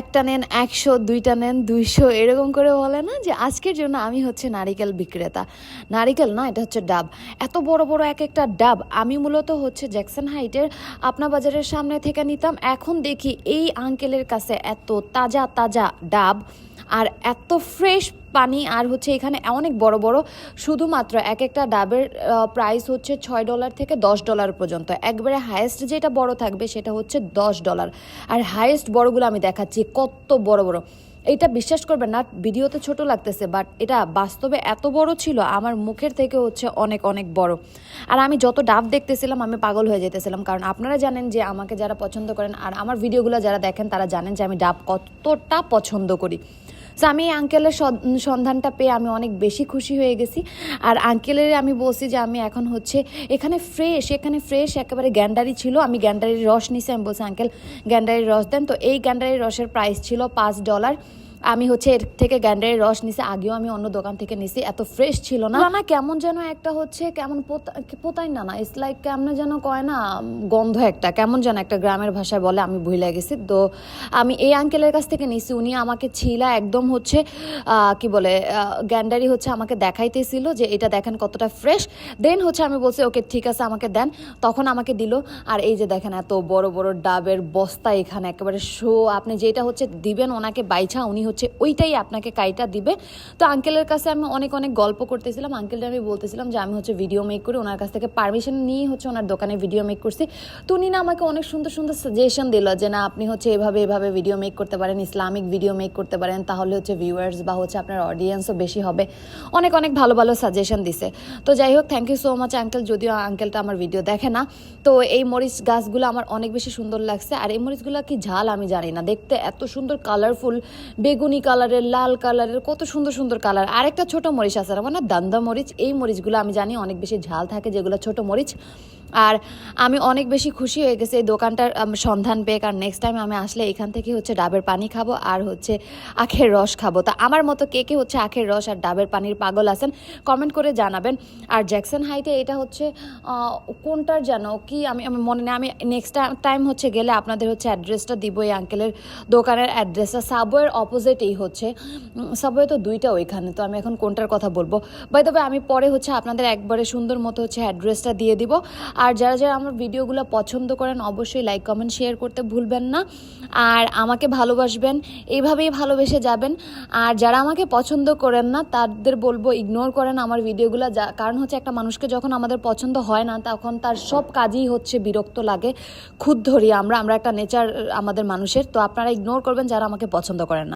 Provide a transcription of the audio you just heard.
একটা নেন একশো, দুইটা নেন দুইশো, এরকম করে বলে না যে আজকের জন্য আমি হচ্ছে নারিকেল বিক্রেতা। নারিকেল না, এটা হচ্ছে ডাব। এত বড় বড় এক একটা ডাব আমি মূলত হচ্ছে জ্যাকসন হাইটের আপনা বাজারের সামনে থেকে নিতাম। এখন দেখি এই আঙ্কেলের কাছে এত তাজা তাজা ডাব আর এত ফ্রেশ পানি আর হচ্ছে এখানে অনেক বড় বড়, শুধুমাত্র এক একটা ডাবের প্রাইস হচ্ছে ছয় ডলার থেকে দশ ডলার পর্যন্ত। একবারে হায়েস্ট যেটা বড় থাকবে সেটা হচ্ছে দশ ডলার আর হায়েস্ট বড়গুলো আমি দেখাচ্ছি, কত বড় বড়। এটা বিশ্বাস করবেন না, ভিডিওতে ছোট লাগতেছে বাট এটা বাস্তবে এত বড় ছিল, আমার মুখের থেকে হচ্ছে অনেক অনেক বড়। আর আমি যত ডাব দেখতেছিলাম, আমি পাগল হয়ে যেতেছিলাম, কারণ আপনারা জানেন যে আমাকে যারা পছন্দ করেন, আর আমার ভিডিওগুলো যারা দেখেন, তারা জানেন যে আমি ডাব কতটা পছন্দ করি। তো আমি এই আঙ্কেলের সন- সন্ধানটা পেয়ে আমি অনেক বেশি খুশি হয়ে গেছি। আর আঙ্কেলের আমি বলছি যে, আমি এখন হচ্ছে এখানে ফ্রেশ এখানে ফ্রেশ একেবারে গ্যান্ডারি ছিল। আমি গ্যান্ডারির রস নিছি। আমি বলছি আঙ্কেল গ্যান্ডারির রস দেন। তো এই গ্যান্ডারির রসের প্রাইস ছিল পাঁচ ডলার আমি হচ্ছে এর থেকে গ্যান্ডারের রস নিছি, আগেও আমি অন্য দোকান থেকে নিছি, এত ফ্রেশ ছিল না। না কেমন যেন একটা হচ্ছে, কেমন পোতা- পোতাই না না ইটস লাইক কেমন যেন কয় না গন্ধ একটা, কেমন যেন একটা গ্রামের ভাষায় বলে, আমি ভুলে গেছি। তো আমি এই আঙ্কেলের কাছ থেকে নিছি, উনি আমাকে ছিলা একদম হচ্ছে কি বলে গ্যান্ডারি হচ্ছে আমাকে দেখাইতেছিল যে এটা দেখেন কতটা ফ্রেশ দেন হচ্ছে আমি বলছি, ওকে, ঠিক আছে, আমাকে দেন। তখন আমাকে দিল, আর এই যে দেখেন এত বড় বড় ডাবের বস্তা এখানে, একেবারে শো আপনি যেটা হচ্ছে দিবেন ওনাকে বাইছা উনি হচ্ছে ওইটাই আপনাকে কাইটা দিবে। তো আঙ্কেলের কাছে আমি অনেক অনেক গল্প করতেছিলাম। আঙ্কেলটা আমি বলতেছিলাম যে, আমি হচ্ছে ভিডিও মেক করি, ওনার কাছ থেকে পারমিশন নিয়ে হচ্ছে ওনার দোকানে ভিডিও মেক করছি। তো উনি না আমাকে অনেক সুন্দর সুন্দর সাজেশন দিল যে, না, আপনি হচ্ছে এভাবে এভাবে ভিডিও মেক করতে পারেন, ইসলামিক ভিডিও মেক করতে পারেন, তাহলে হচ্ছে ভিউয়ার্স বা হচ্ছে আপনার অডিয়েন্সও বেশি হবে। অনেক অনেক ভালো ভালো সাজেশন দিছে। তো যাই হোক thank you so much uncle যদিও আঙ্কেলটা আমার ভিডিও দেখে না। তো এই মরিচ গাছগুলো আমার অনেক বেশি সুন্দর লাগছে। আর এই মরিচগুলো কি ঝাল আমি জানি না। দেখতে এত সুন্দর কালারফুল বেগুনি কালারের, লাল কালারের, কত সুন্দর সুন্দর কালার। আরেকটা ছোট মরিচ আছে মানে দান্দা মরিচ। এই মরিচগুলো আমি জানি অনেক বেশি ঝাল থাকে, যেগুলো ছোট মরিচ। আর আমি অনেক বেশি খুশি হয়ে গেছি এই দোকানটার সন্ধান পেয়ে। কারণ নেক্সট টাইম আমি আসলে এখান থেকে হচ্ছে ডাবের পানি খাব আর হচ্ছে আখের রস খাব। তা আমার মতো কে কে হচ্ছে আখের রস আর ডাবের পানির পাগল আছেন কমেন্ট করে জানাবেন। আর জ্যাকসন হাইটে এটা হচ্ছে কোনটার যেন কি আমি আমি মনে নেই। আমি নেক্সট টাইম হচ্ছে গেলে আপনাদের হচ্ছে অ্যাড্রেসটা দিব এই আঙ্কেলের দোকানের অ্যাড্রেসটা সাবওয়ের অপোজিটেই হচ্ছে। সাবওয়ে তো দুইটা ওইখানে তো আমি এখন কোনটার কথা বলব? বাই তবে আমি পরে হচ্ছে আপনাদের একবারে সুন্দর মতো হচ্ছে অ্যাড্রেসটা দিয়ে দিব। আর যারা যারা আমার ভিডিওগুলো পছন্দ করেন, অবশ্যই লাইক কমেন্ট শেয়ার করতে ভুলবেন না। আর আমাকে ভালোবাসবেন এইভাবেই ভালোবেসে যাবেন। আর যারা আমাকে পছন্দ করেন না, তাদের বলব ইগনোর করেন আমার ভিডিওগুলো। যা, কারণ হচ্ছে একটা মানুষকে যখন আমাদের পছন্দ হয় না, তখন তার সব কাজই হচ্ছে বিরক্ত লাগে, খুদ ধরি আমরা। আমরা একটা নেচার আমাদের মানুষের। তো আপনারা ইগনোর করবেন যারা আমাকে পছন্দ করেন না।